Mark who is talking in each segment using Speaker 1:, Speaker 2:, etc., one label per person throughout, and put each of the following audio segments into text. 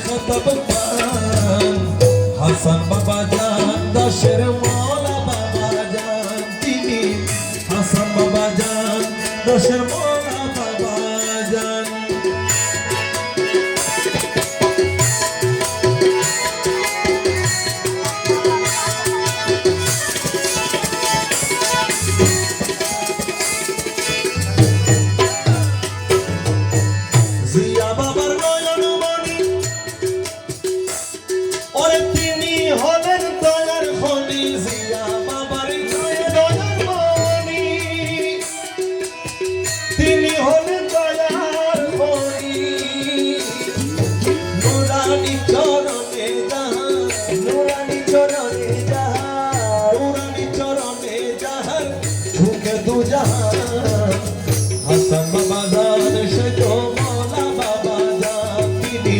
Speaker 1: খতব পান হাসান বাবা জান দাসের মৌলা বাবা জান তিনি হাসান বাবা জান দাসের মৌলা নুরানি চরণে যাহার
Speaker 2: নুরানি চরণে যাহার
Speaker 1: নুরানি চরণে যাহার ঝুঁকে দু জাহান হাসান বাবা জান সে তো মৌলা বাবা জান তিনি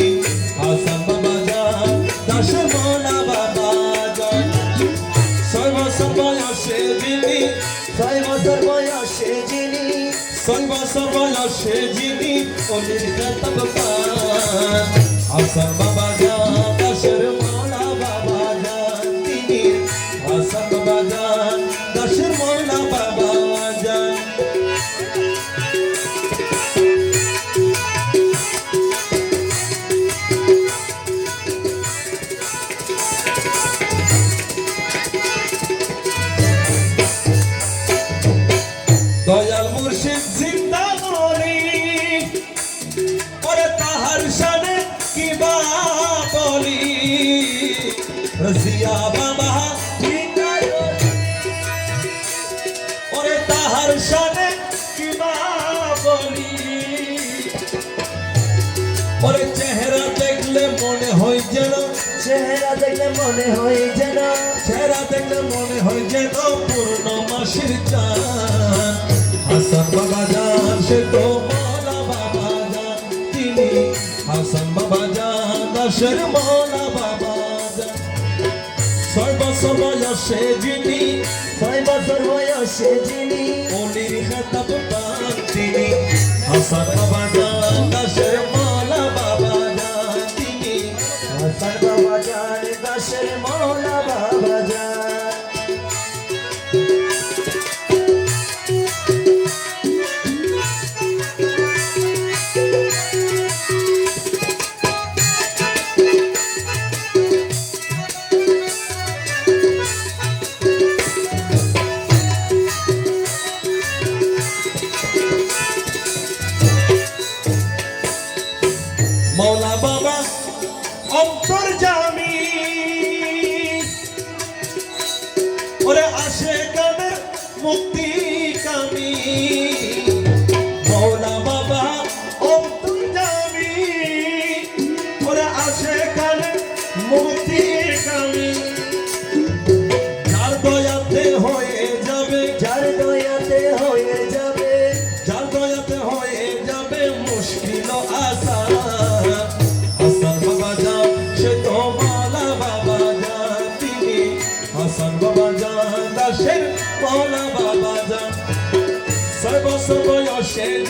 Speaker 1: হাসান বাবা জান দাস মৌলা বাবা জান সর্ব সর্বয়সে যিনি
Speaker 2: যিনি
Speaker 1: সর্ব সর্বয়সে যিনি অলির খেতাব পান। হাসান বাবা রসিয়া বাবা ওরে তাহার বলি। ওরে চেহারা দেখলে মনে হয় যেন
Speaker 2: চেহারা দেখলে মনে হয় যেন
Speaker 1: চেহারা দেখলে মনে হয় যেন পূর্ণমাসির চান হাসান বাবা যান সে তো মৌলা বাবা যান তিনি হাসান বাবা যান দাসের মৌলা বাবা সবয়সে যিনি
Speaker 2: ছয় বছর বয়সে যিনি
Speaker 1: অলির পান তিনি। হাসান ওরে আসে কাদের মুক্তি কামি। মৌলা বাবা অন্তর জামি ওরে মুক্তি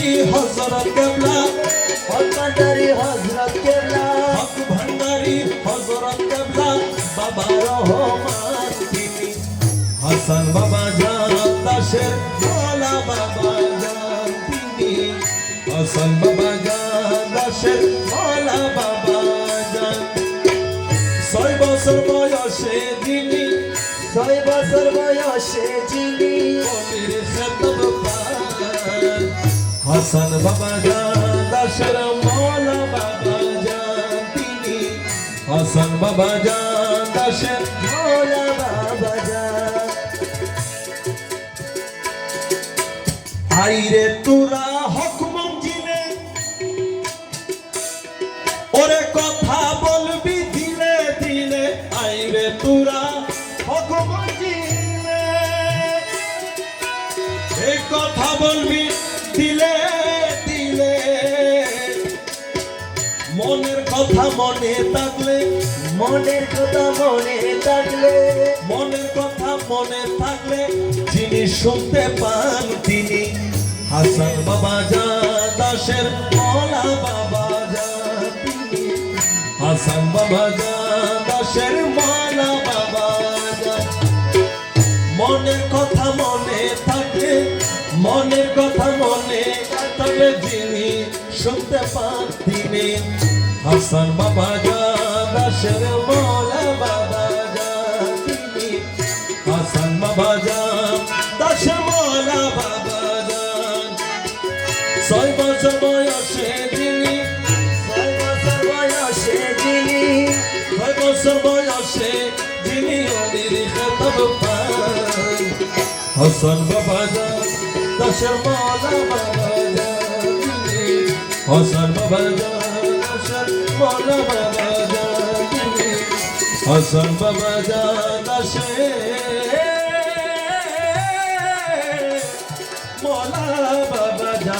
Speaker 1: ভান্ডারি হজরত কেবলা
Speaker 2: হজরত
Speaker 1: হক ভান্ডারি হজরত কেবলা বাবা রহমান তিনি। হাসান বাবা জান দাসের মালা বাবা জান তিনি। হাসান বাবা জান দাসের মালা বাবা জান। ছয় বছর বয়সে
Speaker 2: ছয় বছর
Speaker 1: পান হাসান বাবা জান, দাসের মালা বাবা জান, তিনি হাসান বাবা জান, দাসের
Speaker 2: মৌলা বাবা যান
Speaker 1: আইরে তোরা হক মঞ্জিলে, ওরে কথা বলবি দিলে দিলে আইরে তোরা হক মঞ্জিলে। কথা বলবি দিলে দিলে। মনের কথা মনে থাকলে
Speaker 2: মনের কথা মনে থাকলে।
Speaker 1: মনের কথা মনে থাকলে যিনি শুনতে পান তিনি। হাসান বাবা যা দাসের মলা বাবা যা তিনি। হাসান বাবা যা কথা মনে থাকলে যিনি শুনতে পান তিনি। হাসান বাবা যা দাসের মৌলা বাবা যা তিনি। হাসান বাবা যা দাসের মৌলা বাবা যা ছয় বছর বয়সে যিনি
Speaker 2: ছয় বছর বয়সে যিনি
Speaker 1: ছয় বছর বয়সে যিনি অলির খেতাব পান। হাসান বাবা যা দাসের মৌলা বাবা যা তিনি হাসান বাবা মৌলা বাবা যা